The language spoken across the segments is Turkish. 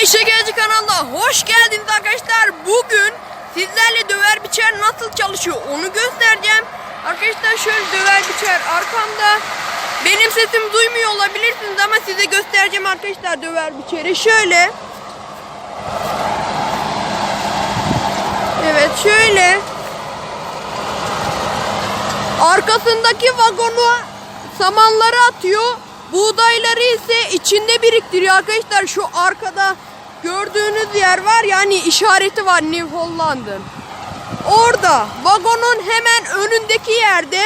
Genci kanalına hoş geldiniz arkadaşlar. Bugün sizlerle döver biçer nasıl çalışıyor onu göstereceğim. Arkadaşlar şöyle döver biçer arkamda. Benim sesimi duymuyor olabilirsiniz ama size göstereceğim arkadaşlar döver biçeri. Şöyle. Evet şöyle. Arkasındaki vagonu samanları atıyor. Buğdayları ise içinde biriktiriyor arkadaşlar. Şu arkada gördüğünüz yer var ya hani işareti var New Holland'ın. Orada vagonun hemen önündeki yerde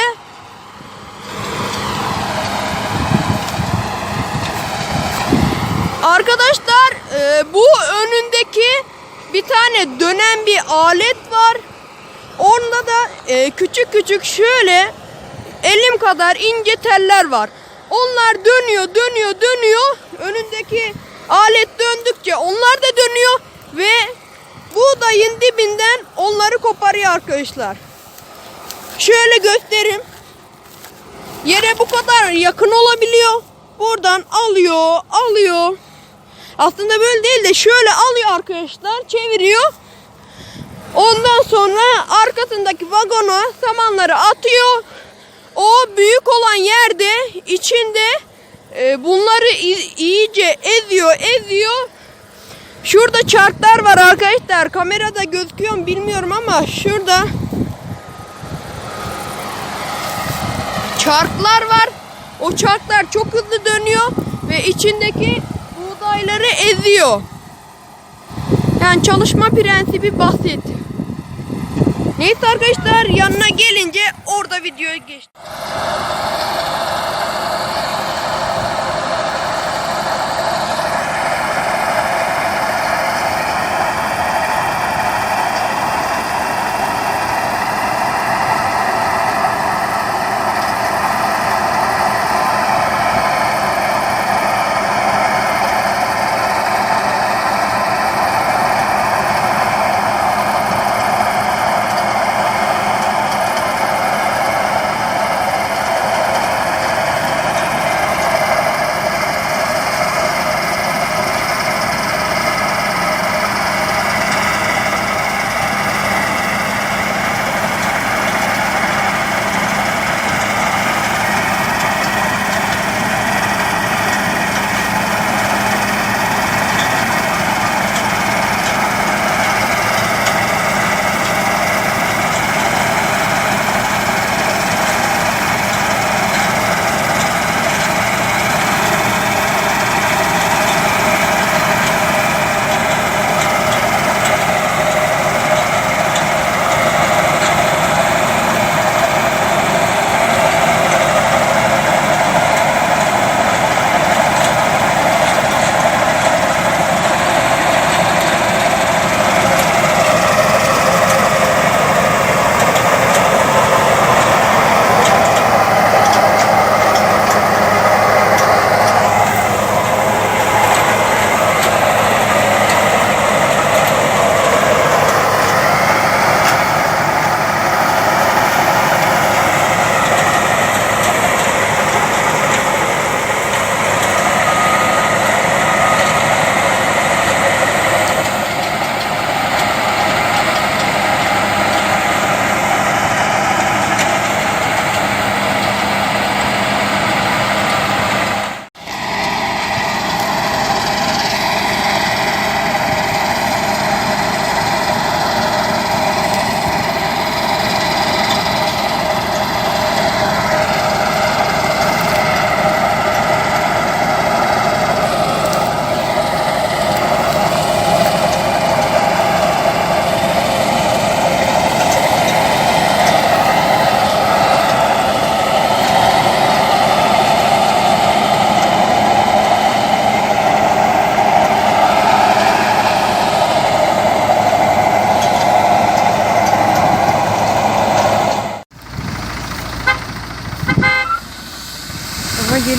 Arkadaşlar e, bu önündeki bir tane dönen bir alet var. Onda da e, küçük küçük şöyle elim kadar ince teller var. Onlar dönüyor, dönüyor, dönüyor. Önündeki alet döndükçe onlar da dönüyor ve buğdayın dibinden onları koparıyor arkadaşlar. Şöyle göstereyim. Yere bu kadar yakın olabiliyor. Buradan alıyor, alıyor. Aslında böyle değil de şöyle alıyor arkadaşlar, çeviriyor. Ondan sonra arkasındaki vagona samanları atıyor. O büyük olan yerde içinde e, bunları iyice eziyor, eziyor. Şurada çarklar var arkadaşlar. Kamerada gözüküyor mu bilmiyorum ama şurada çarklar var. O çarklar çok hızlı dönüyor ve içindeki buğdayları eziyor. Yani çalışma prensibi basit. Neyse arkadaşlar yanına gelince orada videoya geçtim.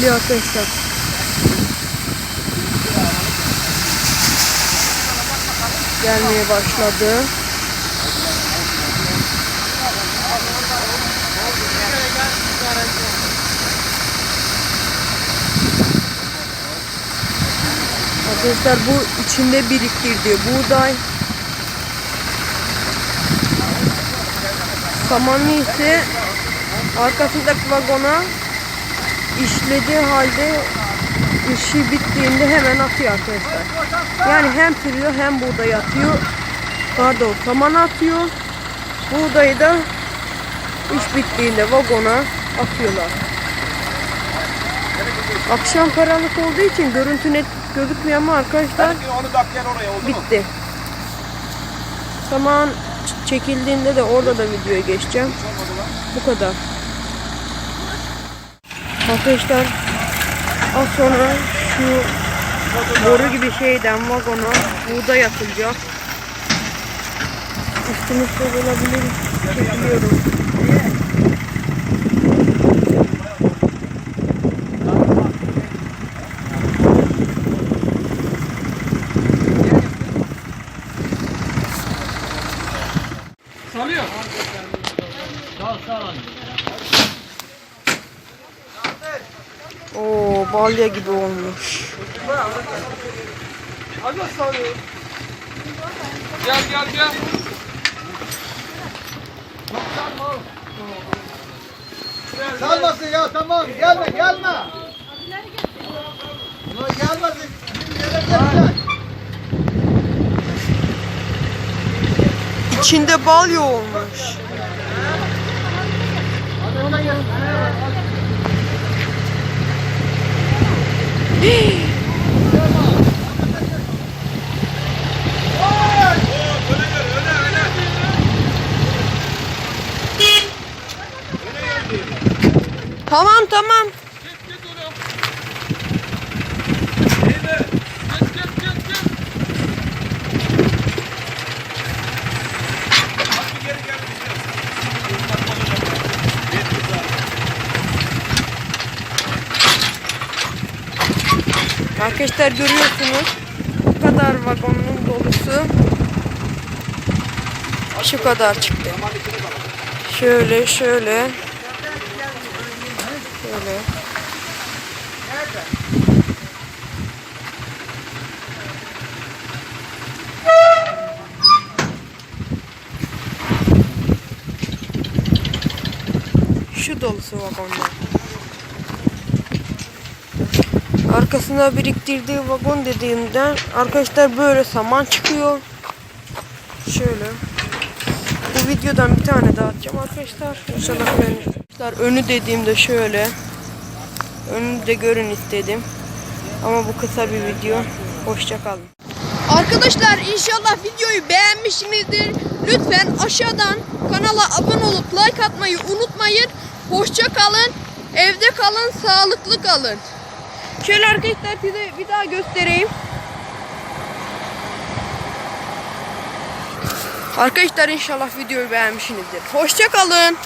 Geliyor arkadaşlar. Gelmeye başladı. Arkadaşlar bu içinde biriktirdiği buğday. Samanlı ise arkasındaki vagona işlediği halde işi bittiğinde hemen atıyor arkadaşlar. Yani hem sürüyor hem buğday atıyor. Pardon saman atıyor. Buğdayı da iş bittiğinde vagona atıyorlar. Akşam karanlık olduğu için görüntü net gözükmüyor ama arkadaşlar bitti. Saman çekildiğinde de orada da videoya geçeceğim. Bu kadar. Arkadaşlar az sonra şu boru gibi şeyden vagona buğday atılacak. Üstümüz toz olabilir. Çekiliyorum. Salıyor. Oo balya gibi olmuş. Hadi. Gel gel gel. Salmasın ya tamam gelme gelme. Ulan gelmesin. Yere gelecek. İçinde balya olmuş. Tamam tamam. Arkadaşlar görüyorsunuz. Bu kadar vagonun dolusu. Şu kadar çıktı. Şöyle şöyle. Şöyle. Şu dolusu vagonlar. Arkasında biriktirdiği vagon dediğimden arkadaşlar böyle saman çıkıyor. Şöyle. Bu videodan bir tane daha atacağım arkadaşlar. İnşallah beğenirsiniz. Önü dediğimde şöyle. Önü de görün istedim. Ama bu kısa bir video. Hoşça kalın. Arkadaşlar inşallah videoyu beğenmişsinizdir. Lütfen aşağıdan kanala abone olup like atmayı unutmayın. Hoşça kalın. Evde kalın, sağlıklı kalın. Şöyle arkadaşlar size bir daha göstereyim. Arkadaşlar inşallah videoyu beğenmişsinizdir. Hoşça kalın.